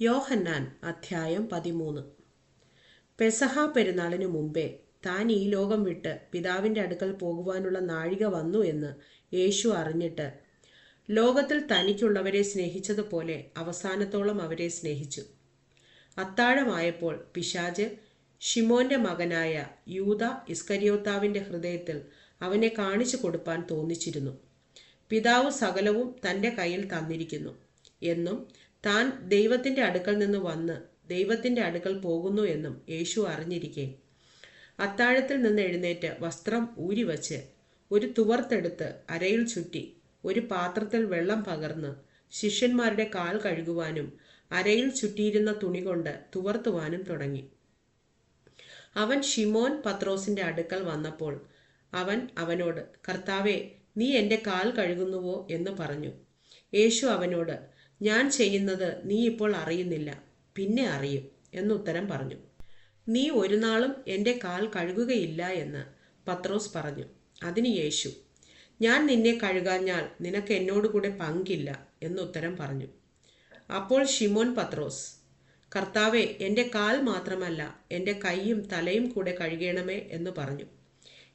യോഹന്നാൻ അധ്യായം പതിമൂന്ന്. പെസഹ പെരുന്നാളിനു മുമ്പേ താൻ ഈ ലോകം വിട്ട് പിതാവിന്റെ അടുക്കൽ പോകുവാനുള്ള നാഴിക വന്നു എന്ന് യേശു അറിഞ്ഞിട്ട് ലോകത്തിൽ തനിക്കുള്ളവരെ സ്നേഹിച്ചതുപോലെ അവസാനത്തോളം അവരെ സ്നേഹിച്ചു. അത്താഴമായപ്പോൾ പിശാജ് ഷിമോന്റെ മകനായ യൂത ഇസ്കരിയോത്താവിന്റെ ഹൃദയത്തിൽ അവനെ കാണിച്ചു കൊടുപ്പാൻ തോന്നിച്ചിരുന്നു. പിതാവ് സകലവും തന്റെ കയ്യിൽ തന്നിരിക്കുന്നു എന്നും താൻ ദൈവത്തിന്റെ അടുക്കൽ നിന്ന് വന്ന് ദൈവത്തിന്റെ അടുക്കൽ പോകുന്നു എന്നും യേശു അറിഞ്ഞിരിക്കെ. അത്താഴത്തിൽ നിന്ന് എഴുന്നേറ്റ് വസ്ത്രം ഊരിവച്ച് ഒരു തുവർത്തെടുത്ത് അരയിൽ ചുറ്റി ഒരു പാത്രത്തിൽ വെള്ളം പകർന്ന് ശിഷ്യന്മാരുടെ കാൽ കഴുകുവാനും അരയിൽ ചുറ്റിയിരുന്ന തുണി കൊണ്ട് തുവർത്തുവാനും തുടങ്ങി. അവൻ ഷിമോൻ പത്രോസിന്റെ അടുക്കൽ വന്നപ്പോൾ അവൻ അവനോട് കർത്താവെ നീ എന്റെ കാൽ കഴുകുന്നുവോ? എന്ന് പറഞ്ഞു. യേശു അവനോട് ഞാൻ ചെയ്യുന്നത് നീ ഇപ്പോൾ അറിയുന്നില്ല. പിന്നെ അറിയും എന്നുത്തരം പറഞ്ഞു. നീ ഒരു നാളും എന്റെ കാൽ കഴുകുകയില്ല എന്ന് പത്രോസ് പറഞ്ഞു. അതിന് യേശു ഞാൻ നിന്നെ കഴുകാഞ്ഞാൽ നിനക്ക് എന്നോടുകൂടെ പങ്കില്ല എന്നുത്തരം പറഞ്ഞു. അപ്പോൾ ഷിമോൻ പത്രോസ് കർത്താവെ എന്റെ കാൽ മാത്രമല്ല എന്റെ കൈയും തലയും കൂടെ കഴുകണമേ എന്ന് പറഞ്ഞു.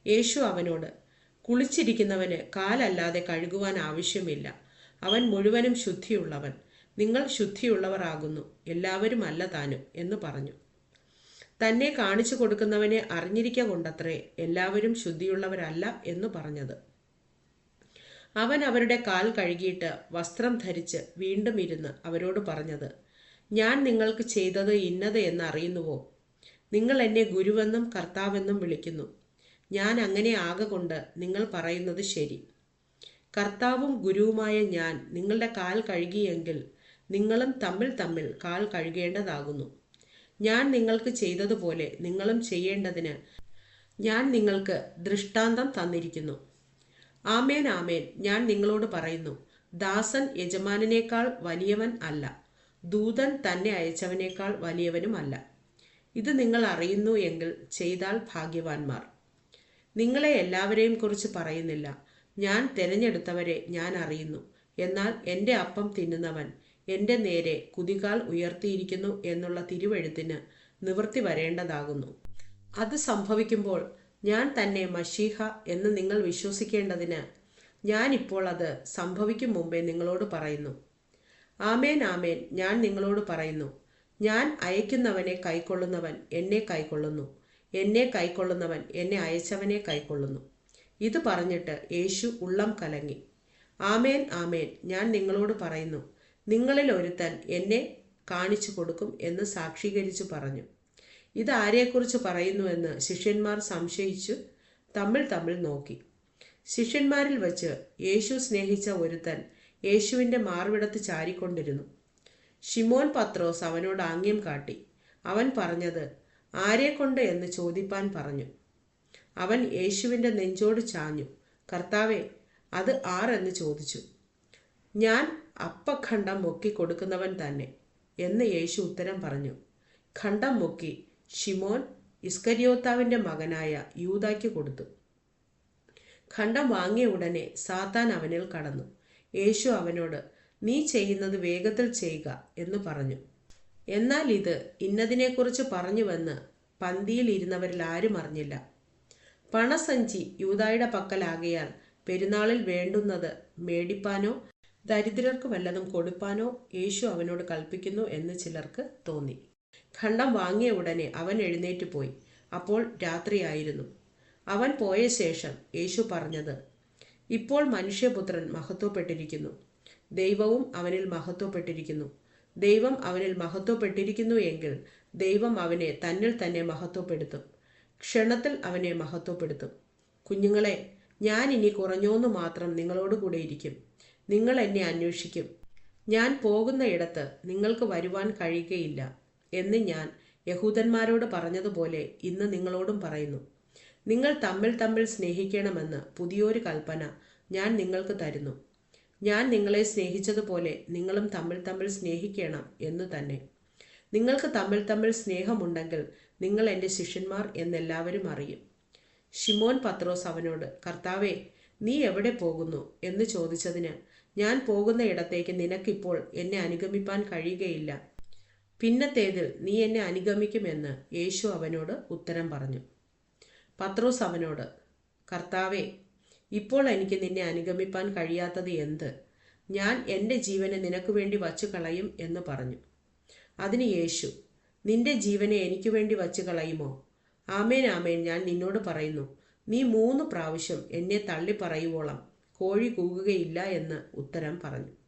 യേശു അവനോട് കുളിച്ചിരിക്കുന്നവന് കാലല്ലാതെ കഴുകുവാൻ ആവശ്യമില്ല. അവൻ മുഴുവനും ശുദ്ധിയുള്ളവൻ. നിങ്ങൾ ശുദ്ധിയുള്ളവർ ആകുന്നു എല്ലാവരും അല്ല താനും എന്ന് പറഞ്ഞു. തന്നെ കാണിച്ചു കൊടുക്കുന്നവനെ അറിഞ്ഞിരിക്ക കൊണ്ടത്രേ എല്ലാവരും ശുദ്ധിയുള്ളവരല്ല എന്ന് പറഞ്ഞത്. അവൻ അവരുടെ കാൽ കഴുകിയിട്ട് വസ്ത്രം ധരിച്ച് വീണ്ടും ഇരുന്ന് അവരോട് പറഞ്ഞത് ഞാൻ നിങ്ങൾക്ക് ചെയ്തത് ഇന്നത് എന്ന് അറിയുന്നുവോ? നിങ്ങൾ എന്നെ ഗുരുവെന്നും കർത്താവെന്നും വിളിക്കുന്നു. ഞാൻ അങ്ങനെ ആകൊണ്ട് നിങ്ങൾ പറയുന്നത് ശരി. കർത്താവും ഗുരുവുമായ ഞാൻ നിങ്ങളുടെ കാൽ കഴുകിയെങ്കിൽ നിങ്ങളും തമ്മിൽ തമ്മിൽ കാൽ കഴുകേണ്ടതാകുന്നു. ഞാൻ നിങ്ങൾക്ക് ചെയ്തതുപോലെ നിങ്ങളും ചെയ്യേണ്ടതിന് ഞാൻ നിങ്ങൾക്ക് ദൃഷ്ടാന്തം തന്നിരിക്കുന്നു. ആമേൻ ആമേൻ. ഞാൻ നിങ്ങളോട് പറയുന്നു ദാസൻ യജമാനേക്കാൾ വലിയവൻ അല്ല. ദൂതൻ തന്നെ അയച്ചവനേക്കാൾ വലിയവനുമല്ല ഇത് നിങ്ങൾ അറിയുന്നു എങ്കിൽ ചെയ്താൽ ഭാഗ്യവാന്മാർ. നിങ്ങളെ എല്ലാവരെയും കുറിച്ച് പറയുന്നില്ല. ഞാൻ തിരഞ്ഞെടുത്തവരെ ഞാൻ അറിയുന്നു. എന്നാൽ എന്റെ അപ്പം തിന്നുന്നവൻ എന്റെ നേരെ കുതികാൽ ഉയർത്തിയിരിക്കുന്നു എന്നുള്ള തിരുവഴുത്തിന് നിവൃത്തി വരേണ്ടതാകുന്നു. അത് സംഭവിക്കുമ്പോൾ ഞാൻ തന്നെ മഷീഹ എന്ന് നിങ്ങൾ വിശ്വസിക്കേണ്ടതിന് ഞാൻ ഇപ്പോൾ അത് സംഭവിക്കും മുമ്പേ നിങ്ങളോട് പറയുന്നു. ആമേൻ ആമേൻ ഞാൻ നിങ്ങളോട് പറയുന്നു. ഞാൻ അയക്കുന്നവനെ കൈക്കൊള്ളുന്നവൻ എന്നെ കൈക്കൊള്ളുന്നു. എന്നെ കൈക്കൊള്ളുന്നവൻ എന്നെ അയച്ചവനെ കൈക്കൊള്ളുന്നു. ഇത് പറഞ്ഞിട്ട് യേശു ഉള്ളം കലങ്ങി. ആമേൻ ആമേൻ ഞാൻ നിങ്ങളോട് പറയുന്നു നിങ്ങളിൽ ഒരുത്തൻ എന്നെ കാണിച്ചു കൊടുക്കും എന്ന് സാക്ഷീകരിച്ചു പറഞ്ഞു. ഇത് ആരെക്കുറിച്ച് പറയുന്നുവെന്ന് ശിഷ്യന്മാർ സംശയിച്ചു തമ്മിൽ തമ്മിൽ നോക്കി. ശിഷ്യന്മാരിൽ വച്ച് യേശു സ്നേഹിച്ച ഒരുത്തൻ യേശുവിന്റെ മാർവിടത്ത് ചാരിക്കൊണ്ടിരുന്നു. ഷിമോൻ പത്രോസ് അവനോട് ആംഗ്യം കാട്ടി. അവൻ പറഞ്ഞത് ആരെക്കൊണ്ട്? എന്ന് ചോദിപ്പാൻ പറഞ്ഞു. അവൻ യേശുവിന്റെ നെഞ്ചോട് ചാഞ്ഞു. കർത്താവെ അത് ആരെന്ന് ചോദിച്ചു. ഞാൻ അപ്പഖണ്ഡം മുക്കി കൊടുക്കുന്നവൻ തന്നെ എന്ന് യേശു ഉത്തരം പറഞ്ഞു. ഖണ്ഡം മുക്കി ഷിമോൻ ഇസ്കരിയോത്താവിന്റെ മകനായ യൂതായ്ക്ക് കൊടുത്തു. ഖണ്ഡം വാങ്ങിയ ഉടനെ സാത്താൻ അവനിൽ കടന്നു. യേശു അവനോട് നീ ചെയ്യുന്നത് വേഗത്തിൽ ചെയ്യുക എന്ന് പറഞ്ഞു. എന്നാൽ ഇത് ഇന്നതിനെക്കുറിച്ച് പറഞ്ഞുവെന്ന് പന്തിയിൽ ഇരുന്നവരിൽ ആരും അറിഞ്ഞില്ല. പണസഞ്ചി യൂതായുടെ പക്കലാകയാൽ പെരുന്നാളിൽ വേണ്ടുന്നത് മേടിപ്പാനോ ദരിദ്രർക്ക് വല്ലതും കൊടുപ്പാനോ യേശു അവനോട് കൽപ്പിക്കുന്നു എന്ന് ചിലർക്ക് തോന്നി. ഖണ്ഡം വാങ്ങിയ ഉടനെ അവൻ എഴുന്നേറ്റ് പോയി. അപ്പോൾ രാത്രിയായിരുന്നു. അവൻ പോയ ശേഷം യേശു പറഞ്ഞത് ഇപ്പോൾ മനുഷ്യപുത്രൻ മഹത്വപ്പെട്ടിരിക്കുന്നു. ദൈവവും അവനിൽ മഹത്വപ്പെട്ടിരിക്കുന്നു. ദൈവം അവനിൽ മഹത്വപ്പെട്ടിരിക്കുന്നു എങ്കിൽ ദൈവം അവനെ തന്നിൽ തന്നെ മഹത്വപ്പെടുത്തും. ക്ഷണത്തിൽ അവനെ മഹത്വപ്പെടുത്തും. കുഞ്ഞുങ്ങളെ ഞാൻ ഇനി കുറഞ്ഞോന്ന് മാത്രം നിങ്ങളോട് കൂടെ ഇരിക്കും. നിങ്ങൾ എന്നെ അന്വേഷിക്കും. ഞാൻ പോകുന്ന ഇടത്ത് നിങ്ങൾക്ക് വരുവാൻ കഴിയുകയില്ല എന്ന് ഞാൻ യഹൂദന്മാരോട് പറഞ്ഞതുപോലെ ഇന്ന് നിങ്ങളോടും പറയുന്നു. നിങ്ങൾ തമ്മിൽ തമ്മിൽ സ്നേഹിക്കണമെന്ന് പുതിയൊരു കൽപ്പന ഞാൻ നിങ്ങൾക്ക് തരുന്നു. ഞാൻ നിങ്ങളെ സ്നേഹിച്ചതുപോലെ നിങ്ങളും തമ്മിൽ തമ്മിൽ സ്നേഹിക്കണം എന്നു തന്നെ. നിങ്ങൾക്ക് തമ്മിൽ തമ്മിൽ സ്നേഹമുണ്ടെങ്കിൽ നിങ്ങൾ എന്റെ ശിഷ്യന്മാർ എന്നെല്ലാവരും അറിയും. ഷിമോൻ പത്രോസ് അവനോട് കർത്താവെ നീ എവിടെ പോകുന്നു? എന്ന് ചോദിച്ചതിന് ഞാൻ പോകുന്ന ഇടത്തേക്ക് നിനക്കിപ്പോൾ എന്നെ അനുഗമിപ്പാൻ കഴിയുകയില്ല. പിന്നത്തേതിൽ നീ എന്നെ അനുഗമിക്കുമെന്ന് യേശു അവനോട് ഉത്തരം പറഞ്ഞു. പത്രോസ് അവനോട് കർത്താവെ ഇപ്പോൾ എനിക്ക് നിന്നെ അനുഗമിപ്പാൻ കഴിയാത്തത് എന്ത്? ഞാൻ എന്റെ ജീവനെ നിനക്ക് വേണ്ടി വച്ചു കളയും എന്ന് പറഞ്ഞു. അതിന് യേശു നിന്റെ ജീവനെ എനിക്ക് വേണ്ടി വച്ചു കളയുമോ? ആമേൻ ആമേൻ. ഞാൻ നിന്നോട് പറയുന്നു നീ മൂന്ന് പ്രാവശ്യം എന്നെ തള്ളി പറയുവോളം കോഴി കൂകുകയില്ല എന്ന് ഉത്തരം പറഞ്ഞു.